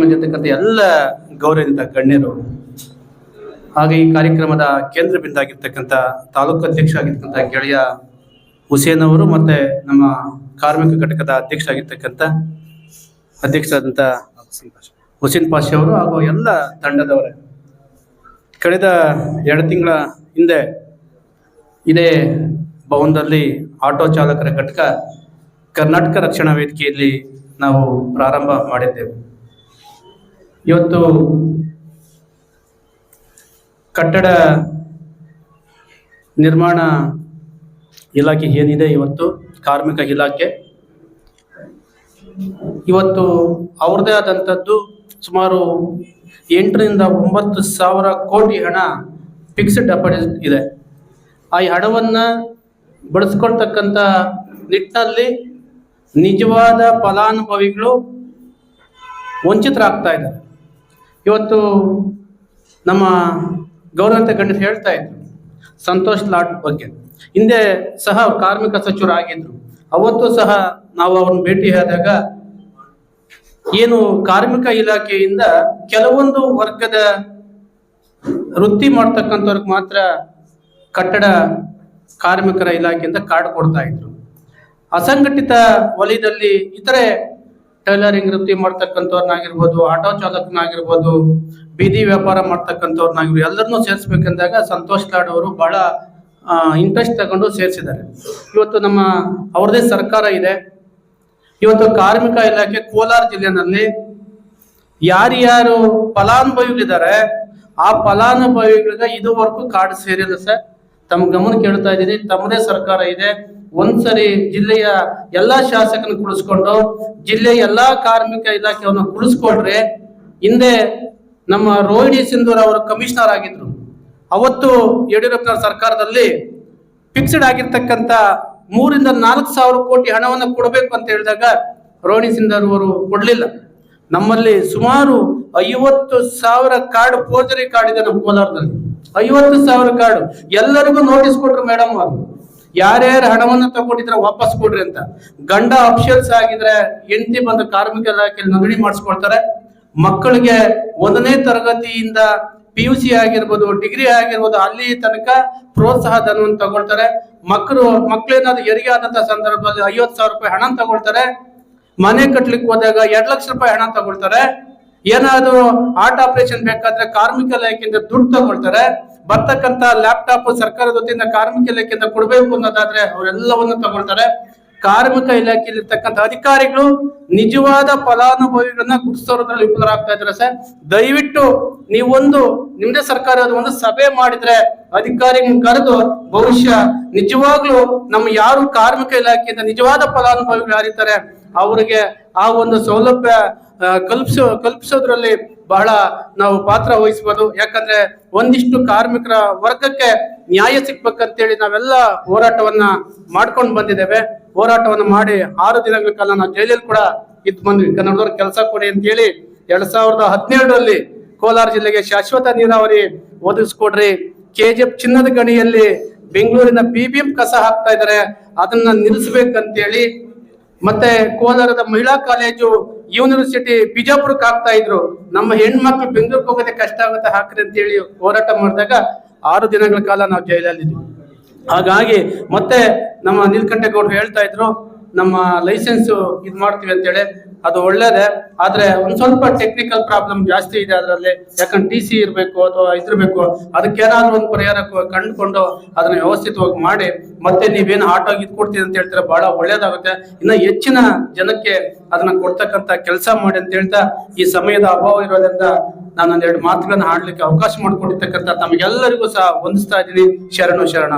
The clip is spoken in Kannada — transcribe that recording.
ಬಂದಿರತಕ್ಕಂಥ ಎಲ್ಲ ಗೌರವದಿಂದ ಗಣ್ಯರು. ಹಾಗೆ ಈ ಕಾರ್ಯಕ್ರಮದ ಕೇಂದ್ರ ಬಿಂದಾಗಿರ್ತಕ್ಕಂಥ ತಾಲೂಕು ಅಧ್ಯಕ್ಷ ಆಗಿರ್ತಕ್ಕಂಥ ಗೆಳೆಯ ಹುಸೇನ್ ಅವರು ಮತ್ತೆ ನಮ್ಮ ಕಾರ್ಮಿಕ ಘಟಕದ ಅಧ್ಯಕ್ಷ ಆಗಿರ್ತಕ್ಕಂಥ ಅಧ್ಯಕ್ಷರಾದಂಥ ಹುಸೇನ್ ಪಾಷಾ ಅವರು ಹಾಗೂ ಎಲ್ಲ ತಂಡದವರೇ. ಕಳೆದ ಎರಡು ತಿಂಗಳ ಹಿಂದೆ ಇದೇ ಭವನದಲ್ಲಿ ಆಟೋ ಚಾಲಕರ ಘಟಕ ಕರ್ನಾಟಕ ರಕ್ಷಣಾ ವೇದಿಕೆಯಲ್ಲಿ ನಾವು ಪ್ರಾರಂಭ ಮಾಡಿದ್ದೆವು. ಇವತ್ತು ಕಟ್ಟಡ ನಿರ್ಮಾಣ ಇಲಾಖೆ ಏನಿದೆ ಇವತ್ತು? ಕಾರ್ಮಿಕ ಇಲಾಖೆ. ಇವತ್ತು ಅವ್ರದೇ ಆದಂಥದ್ದು ಸುಮಾರು ಎಂಟರಿಂದ ಒಂಬತ್ತು ಸಾವಿರ ಕೋಟಿ ಹಣ ಫಿಕ್ಸ್ಡ್ ಡೆಪಾಸಿಟ್ ಇದೆ. ಆ ಹಣವನ್ನು ಬಳಸ್ಕೊಳ್ತಕ್ಕಂಥ ನಿಟ್ಟಿನಲ್ಲಿ ನಿಜವಾದ ಫಲಾನುಭವಿಗಳು ವಂಚಿತರಾಗ್ತಾ ಇದ್ದಾರೆ. ಇವತ್ತು ನಮ್ಮ ಗೌರವಂತ ಗಂಡಸ್ ಹೇಳ್ತಾ ಇದ್ರು, ಸಂತೋಷ್ ಲಾಡ್ ಬಗ್ಗೆ. ಹಿಂದೆ ಸಹ ಕಾರ್ಮಿಕ ಸಚಿವರಾಗಿದ್ರು ಅವತ್ತು ಸಹ ನಾವು ಅವ್ರನ್ನ ಆದಾಗ ಏನು ಕಾರ್ಮಿಕ ಇಲಾಖೆಯಿಂದ ಕೆಲವೊಂದು ವರ್ಗದ ವೃತ್ತಿ ಮಾಡ್ತಕ್ಕಂಥವ್ರಿಗೆ ಮಾತ್ರ ಕಟ್ಟಡ ಕಾರ್ಮಿಕರ ಇಲಾಖೆಯಿಂದ ಕಾರ್ಡ್ ಕೊಡ್ತಾ ಇದ್ರು. ಅಸಂಘಟಿತ ವಲಯದಲ್ಲಿ ಇತರೆ ಟೈಲರಿಂಗ್, ವೃತ್ತಿ ಮಾಡ್ತಕ್ಕಂಥವ್ರನ್ನಾಗಿರ್ಬೋದು ಆಟೋ ಚಾಲಕನಾಗಿರ್ಬೋದು ಬೀದಿ ವ್ಯಾಪಾರ ಮಾಡ್ತಕ್ಕಂಥವ್ರನ್ನಾಗಿರ್ಬೋದು ಎಲ್ಲರನ್ನೂ ಸೇರಿಸ್ಬೇಕಂದಾಗ ಸಂತೋಷ್ ಲಾಡ್ ಅವರು ಬಹಳ ಇಂಟ್ರೆಸ್ಟ್ ತಗೊಂಡು ಸೇರಿಸಿದ್ದಾರೆ. ಇವತ್ತು ನಮ್ಮ ಅವ್ರದೇ ಸರ್ಕಾರ ಇದೆ. ಇವತ್ತು ಕಾರ್ಮಿಕ ಇಲಾಖೆ ಕೋಲಾರ ಜಿಲ್ಲೆನಲ್ಲಿ ಯಾರ್ಯಾರು ಫಲಾನುಭವಿಗಳಿದ್ದಾರೆ, ಆ ಫಲಾನುಭವಿಗಳಿಗೆ ಇದುವರೆಗೂ ಕಾರ್ಡ್ ಸೇರಿಲ್ಲ ಸರ್. ತಮ್ಮ ಗಮನ ಕೇಳ್ತಾ ಇದ್ದೀನಿ. ತಮ್ಮದೇ ಸರ್ಕಾರ ಇದೆ. ಒಂದ್ಸರಿ ಜಿಲ್ಲೆಯ ಎಲ್ಲಾ ಶಾಸಕನ ಕುಳಿಸ್ಕೊಂಡು ಜಿಲ್ಲೆಯ ಎಲ್ಲಾ ಕಾರ್ಮಿಕ ಇಲಾಖೆಯನ್ನು ಕುಳಿಸ್ಕೊಂಡ್ರೆ ಹಿಂದೆ ನಮ್ಮ ರೋಹಿಣಿ ಸಿಂಧೂರ್ ಅವರು ಕಮಿಷನರ್ ಆಗಿದ್ರು. ಅವತ್ತು ಯಡಿಯೂರಪ್ಪನವರ ಸರ್ಕಾರದಲ್ಲಿ ಫಿಕ್ಸ್ಡ್ ಆಗಿರ್ತಕ್ಕಂಥ ಮೂರಿಂದ ನಾಲ್ಕು ಸಾವಿರ ಕೋಟಿ ಹಣವನ್ನು ಕೊಡಬೇಕು ಅಂತ ಹೇಳಿದಾಗ ರೋಹಿಣಿ ಸಿಂಧೂರ್ ಅವರು ಕೊಡಲಿಲ್ಲ. ನಮ್ಮಲ್ಲಿ ಸುಮಾರು ಐವತ್ತು ಸಾವಿರ ಕಾರ್ಡ್ ಫೋರ್ಜರಿ ಕಾರ್ಡ್ ಇದೆ ನಮ್ಮ ಕೋಲಾರದಲ್ಲಿ. ಐವತ್ತು ಸಾವಿರ ಕಾರ್ಡ್. ಎಲ್ಲರಿಗೂ ನೋಟಿಸ್ ಕೊಟ್ರು ಮೇಡಮ್ ಅವರು. ಯಾರ್ಯಾರು ಹಣವನ್ನು ತಗೊಂಡಿದ್ರೆ ವಾಪಸ್ ಕೊಡ್ರಿ ಅಂತ. ಗಂಡ ಅಫಿಷಿಯಲ್ಸ್ ಆಗಿದ್ರೆ ಹೆಂಡತಿ ಬಂದು ಕಾರ್ಮಿಕ ಇಲಾಖೆಯಲ್ಲಿ ನೋಂದಣಿ ಮಾಡಿಸ್ಕೊಳ್ತಾರೆ. ಮಕ್ಕಳಿಗೆ ಒಂದನೇ ತರಗತಿಯಿಂದ ಪಿ ಯು ಸಿ ಆಗಿರ್ಬೋದು, ಡಿಗ್ರಿ ಆಗಿರ್ಬೋದು, ಅಲ್ಲಿ ತನಕ ಪ್ರೋತ್ಸಾಹ ಧನವನ್ನು ತಗೊಳ್ತಾರೆ. ಮಕ್ಕಳು, ಮಕ್ಕಳೇನಾದ್ರು ಹೆರಿಗೆ ಆದಂತ ಸಂದರ್ಭದಲ್ಲಿ ಐವತ್ತು ಸಾವಿರ ರೂಪಾಯಿ ಹಣ ತಗೊಳ್ತಾರೆ. ಮನೆ ಕಟ್ಲಿಕ್ಕೆ ಹೋದಾಗ ಎರಡು ಲಕ್ಷ ರೂಪಾಯಿ ಹಣ ತಗೊಳ್ತಾರೆ. ಏನಾದ್ರು ಆರ್ಟ್ ಆಪರೇಷನ್ ಬೇಕಾದ್ರೆ ಕಾರ್ಮಿಕ ಇಲಾಖೆಯಿಂದ ದುಡ್ಡು ತಗೊಳ್ತಾರೆ. ಬರ್ತಕ್ಕಂತ ಲ್ಯಾಪ್ಟಾಪ್ ಸರ್ಕಾರದ ವತಿಯಿಂದ ಕಾರ್ಮಿಕ ಇಲಾಖೆಯಿಂದ ಕೊಡಬೇಕು ಅನ್ನೋದಾದ್ರೆ ಅವರೆಲ್ಲವನ್ನು ತಗೊಳ್ತಾರೆ. ಕಾರ್ಮಿಕ ಇಲಾಖೆಯಲ್ಲಿ ಇರ್ತಕ್ಕಂಥ ಅಧಿಕಾರಿಗಳು ನಿಜವಾದ ಫಲಾನುಭವಿಗಳನ್ನ ಗುರುತಿಸೋದ್ರಲ್ಲಿ ವಿಫಲರಾಗ್ತಾ ಇದ್ದಾರೆ ಸರ್. ದಯವಿಟ್ಟು ನೀವೊಂದು ನಿಮ್ದೇ ಸರ್ಕಾರ ಒಂದು ಸಭೆ ಮಾಡಿದ್ರೆ ಅಧಿಕಾರಿಗಳನ್ನ ಕರೆದು ಬಹುಶಃ ನಿಜವಾಗ್ಲೂ ನಮ್ಮ ಯಾರು ಕಾರ್ಮಿಕ ಇಲಾಖೆಯಿಂದ ನಿಜವಾದ ಫಲಾನುಭವಿಗಳು ಯಾರಿದ್ದಾರೆ, ಅವರಿಗೆ ಆ ಒಂದು ಸೌಲಭ್ಯ ಕಲ್ಪಿಸೋ, ಕಲ್ಪಿಸೋದ್ರಲ್ಲಿ ಬಹಳ ನಾವು ಪಾತ್ರ ವಹಿಸ್ಬೋದು. ಯಾಕಂದ್ರೆ ಒಂದಿಷ್ಟು ಕಾರ್ಮಿಕರ ವರ್ಗಕ್ಕೆ ನ್ಯಾಯ ಸಿಗ್ಬೇಕಂತೇಳಿ ನಾವೆಲ್ಲ ಹೋರಾಟವನ್ನ ಮಾಡ್ಕೊಂಡು ಬಂದಿದ್ದೇವೆ. ಹೋರಾಟವನ್ನ ಮಾಡಿ ಆರು ದಿನಗಳ ಕಾಲ ನಾವು ಜೈಲಲ್ಲಿ ಕೂಡ ಇದ್ ಬಂದ್ವಿ. ಕನ್ನಡದವ್ರ ಕೆಲಸ ಕೊಡಿ ಅಂತ ಹೇಳಿ ಎರಡ್ ಸಾವಿರದ ಹದಿನೇಳರಲ್ಲಿ ಕೋಲಾರ ಜಿಲ್ಲೆಗೆ ಶಾಶ್ವತ ನೀರಾವರಿ ಒದಗಿಸ್ಕೊಡ್ರಿ. ಕೆ ಜಿ ಎಫ್ ಚಿನ್ನದ ಗಣಿಯಲ್ಲಿ ಬೆಂಗಳೂರಿನ ಬಿ ಬಿ ಕಸ ಹಾಕ್ತಾ ಇದ್ದಾರೆ. ಅದನ್ನ ನಿಲ್ಲಿಸ್ಬೇಕಂತೇಳಿ ಮತ್ತೆ ಕೋಲಾರದ ಮಹಿಳಾ ಕಾಲೇಜು, ಯೂನಿವರ್ಸಿಟಿ, ಬಿಜಾಪುರಕ್ಕೆ ಹಾಕ್ತಾ ಇದ್ರು. ನಮ್ಮ ಹೆಣ್ಮಕ್ಳು ಬೆಂಗಳೂರಿಗೆ ಹೋಗೋದೇ ಕಷ್ಟ ಆಗುತ್ತೆ ಹಾಕ್ರಿ ಅಂತ ಹೇಳಿ ಹೋರಾಟ ಮಾಡಿದಾಗ ಆರು ದಿನಗಳ ಕಾಲ ನಾವು ಜೈಲಲ್ಲಿದ್ವಿ. ಹಾಗಾಗಿ ಮತ್ತೆ ನಮ್ಮ ನೀಲಕಂಠೇಗೌಡರು ಹೇಳ್ತಾ ಇದ್ರು ನಮ್ಮ ಲೈಸೆನ್ಸ್ ಇದ್ ಮಾಡ್ತೀವಿ ಅಂತೇಳಿ. ಅದು ಒಳ್ಳೇದೇ. ಆದ್ರೆ ಒಂದ್ ಸ್ವಲ್ಪ ಟೆಕ್ನಿಕಲ್ ಪ್ರಾಬ್ಲಮ್ ಜಾಸ್ತಿ ಇದೆ ಅದರಲ್ಲಿ. ಯಾಕಂದ್ರೆ ಟಿ ಸಿ ಇರಬೇಕು ಅಥವಾ ಇದಿರಬೇಕು ಅದಕ್ಕೇನಾದ್ರೂ ಒಂದು ಪರಿಹಾರ ಕಂಡುಕೊಂಡು ಅದನ್ನ ವ್ಯವಸ್ಥಿತವಾಗಿ ಮಾಡಿ. ಮತ್ತೆ ನೀವೇನು ಆಟೋ ಇದ್ ಕೊಡ್ತೀರಿ ಅಂತ ಹೇಳ್ತಾರೆ, ಬಹಳ ಒಳ್ಳೇದಾಗುತ್ತೆ. ಇನ್ನ ಹೆಚ್ಚಿನ ಜನಕ್ಕೆ ಅದನ್ನ ಕೊಡ್ತಕ್ಕಂತ ಕೆಲಸ ಮಾಡಿ ಅಂತ ಹೇಳ್ತಾ, ಈ ಸಮಯದ ಅಭಾವ ಇರೋದ್ರಿಂದ ನಾನು ಒಂದೆರಡು ಮಾತುಗಳನ್ನ ಆಡ್ಲಿಕ್ಕೆ ಅವಕಾಶ ಮಾಡಿಕೊಟ್ಟಿರ್ತಕ್ಕಂಥ ತಮಗೆಲ್ಲರಿಗೂ ಸಹ ವಂದಿಸ್ತಾ ಇದ್ದೀನಿ. ಶರಣು ಶರಣ